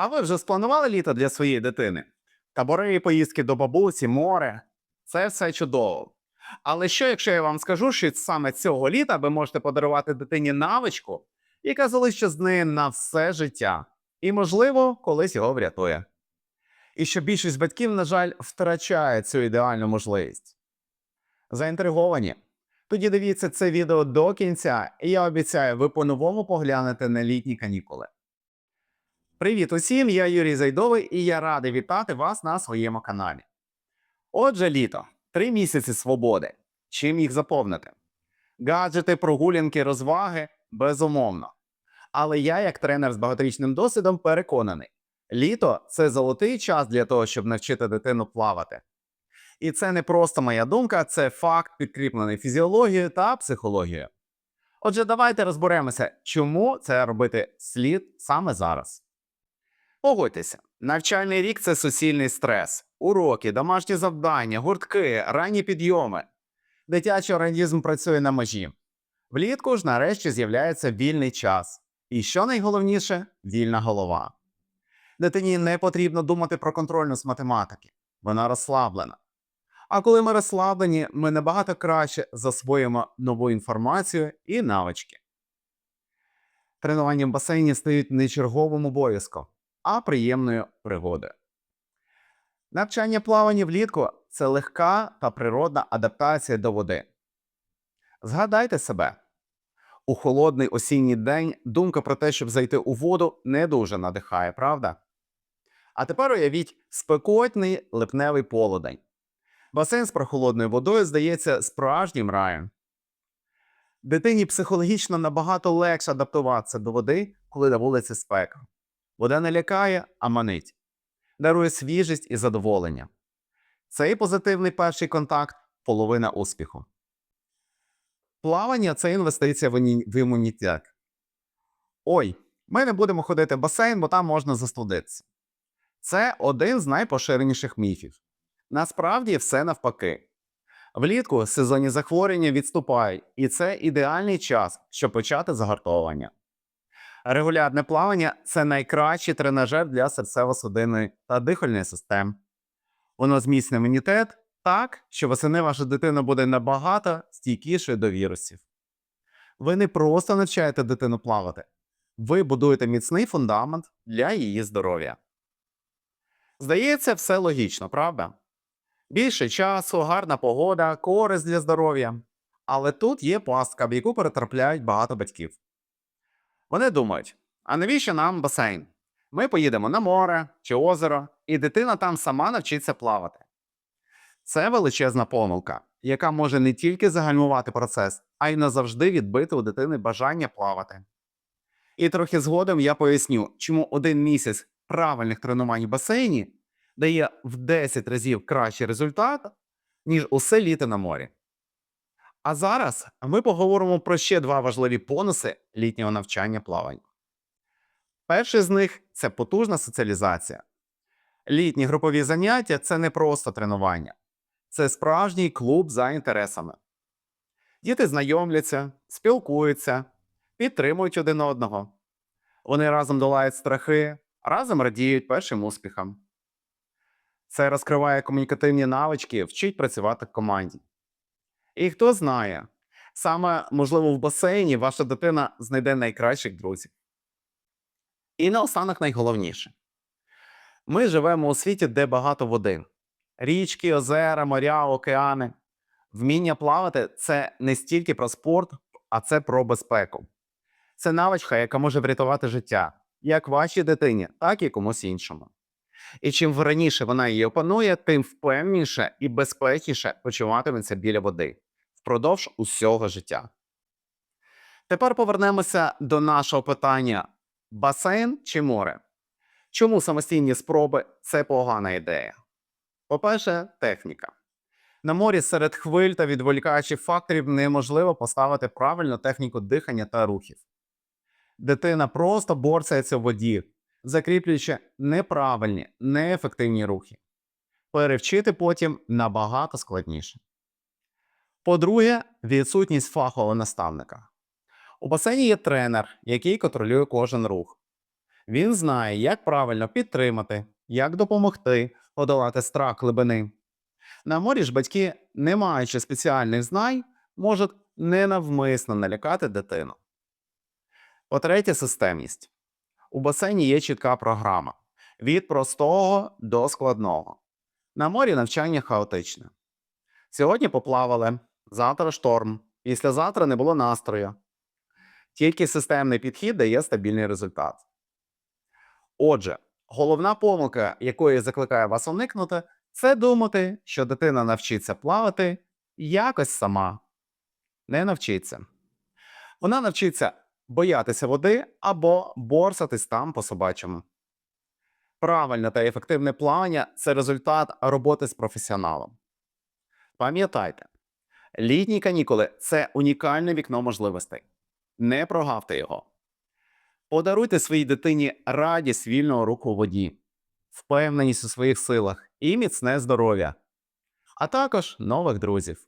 А ви вже спланували літо для своєї дитини? Табори, поїздки до бабусі, море це все чудово. Але що, якщо я вам скажу, що саме цього літа ви можете подарувати дитині навичку, яка залишиться з нею на все життя, і, можливо, колись його врятує. І що більшість батьків, на жаль, втрачає цю ідеальну можливість. Заінтриговані? Тоді дивіться це відео до кінця, і я обіцяю, ви по-новому поглянете на літні канікули. Привіт усім! Я Юрій Зайдовий і я радий вітати вас на своєму каналі. Отже, літо три місяці свободи. Чим їх заповнити? Гаджети, прогулянки, розваги безумовно. Але я, як тренер з багаторічним досвідом, переконаний, літо це золотий час для того, щоб навчити дитину плавати. І це не просто моя думка, це факт, підкріплений фізіологією та психологією. Отже, давайте розберемося, чому це робити слід саме зараз. Погодьтеся, навчальний рік це суцільний стрес, уроки, домашні завдання, гуртки, ранні підйоми. Дитячий організм працює на межі. Влітку ж нарешті з'являється вільний час. І що найголовніше вільна голова. Дитині не потрібно думати про контрольну з математики, вона розслаблена. А коли ми розслаблені, ми набагато краще засвоїмо нову інформацію і навички. Тренування в басейні стають не черговим обов'язком, а приємною пригодою. Навчання плавання влітку це легка та природна адаптація до води. Згадайте себе. У холодний осінній день думка про те, щоб зайти у воду, не дуже надихає, правда? А тепер уявіть спекотний липневий полудень. Басейн з прохолодною водою здається справжнім раєм. Дитині психологічно набагато легше адаптуватися до води, коли на вулиці спека. Вода не лякає, а манить, дарує свіжість і задоволення. Цей позитивний перший контакт половина успіху. Плавання це інвестиція в імунітет. Ой, ми не будемо ходити в басейн, бо там можна застудитися. Це один з найпоширеніших міфів. Насправді все навпаки. Влітку сезонні захворювання відступають, і це ідеальний час, щоб почати загартовування. Регулярне плавання це найкращий тренажер для серцево-судинної та дихальної систем. Воно зміцнює імунітет так, що восени ваша дитина буде набагато стійкішою до вірусів. Ви не просто навчаєте дитину плавати, ви будуєте міцний фундамент для її здоров'я. Здається, все логічно, правда? Більше часу, гарна погода, користь для здоров'я. Але тут є пастка, в яку перетрапляють багато батьків. Вони думають: а навіщо нам басейн? Ми поїдемо на море чи озеро, і дитина там сама навчиться плавати. Це величезна помилка, яка може не тільки загальмувати процес, а й назавжди відбити у дитини бажання плавати. І трохи згодом я поясню, чому один місяць правильних тренувань в басейні дає в 10 разів кращий результат, ніж усе літо на морі. А зараз ми поговоримо про ще два важливі бонуси літнього навчання плавання. Перший з них це потужна соціалізація. Літні групові заняття це не просто тренування, це справжній клуб за інтересами. Діти знайомляться, спілкуються, підтримують один одного. Вони разом долають страхи, разом радіють першим успіхам. Це розкриває комунікативні навички, вчить працювати в команді. І хто знає, саме можливо в басейні ваша дитина знайде найкращих друзів. І наостанок найголовніше: ми живемо у світі, де багато води: річки, озера, моря, океани. Вміння плавати це не стільки про спорт, а це про безпеку. Це навичка, яка може врятувати життя як вашій дитині, так і комусь іншому. І чим раніше вона її опанує, тим впевніше і безпечніше почуватиметься біля води впродовж усього життя. Тепер повернемося до нашого питання: басейн чи море? Чому самостійні спроби це погана ідея? По-перше, техніка. На морі серед хвиль та відволікаючих факторів неможливо поставити правильну техніку дихання та рухів. Дитина просто борсається в воді, закріплюючи неправильні, неефективні рухи. Перевчити потім набагато складніше. По-друге, відсутність фахового наставника. У басейні є тренер, який контролює кожен рух. Він знає, як правильно підтримати, як допомогти подолати страх глибини. На морі ж батьки, не маючи спеціальних знань, можуть ненавмисно налякати дитину. По-третє, системність. У басейні є чітка програма від простого до складного. На морі навчання хаотичне. Сьогодні поплавали, завтра шторм, післязавтра не було настрою. Тільки системний підхід дає стабільний результат. Отже, головна помилка, якої я закликаю вас уникнути, це думати, що дитина навчиться плавати якось сама. Не навчиться. Вона навчиться боятися води або борсатись там по собачому. Правильне та ефективне плавання це результат роботи з професіоналом. Пам'ятайте, літні канікули це унікальне вікно можливостей. Не прогавте його. Подаруйте своїй дитині радість вільного руху у воді, впевненість у своїх силах і міцне здоров'я, а також нових друзів.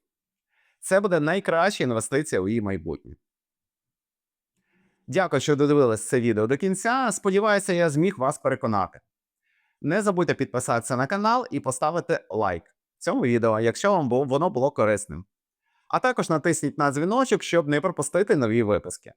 Це буде найкраща інвестиція у її майбутнє. Дякую, що додивились це відео до кінця. Сподіваюся, я зміг вас переконати. Не забудьте підписатися на канал і поставити лайк цьому відео, якщо вам воно було корисним. А також натисніть на дзвіночок, щоб не пропустити нові випуски.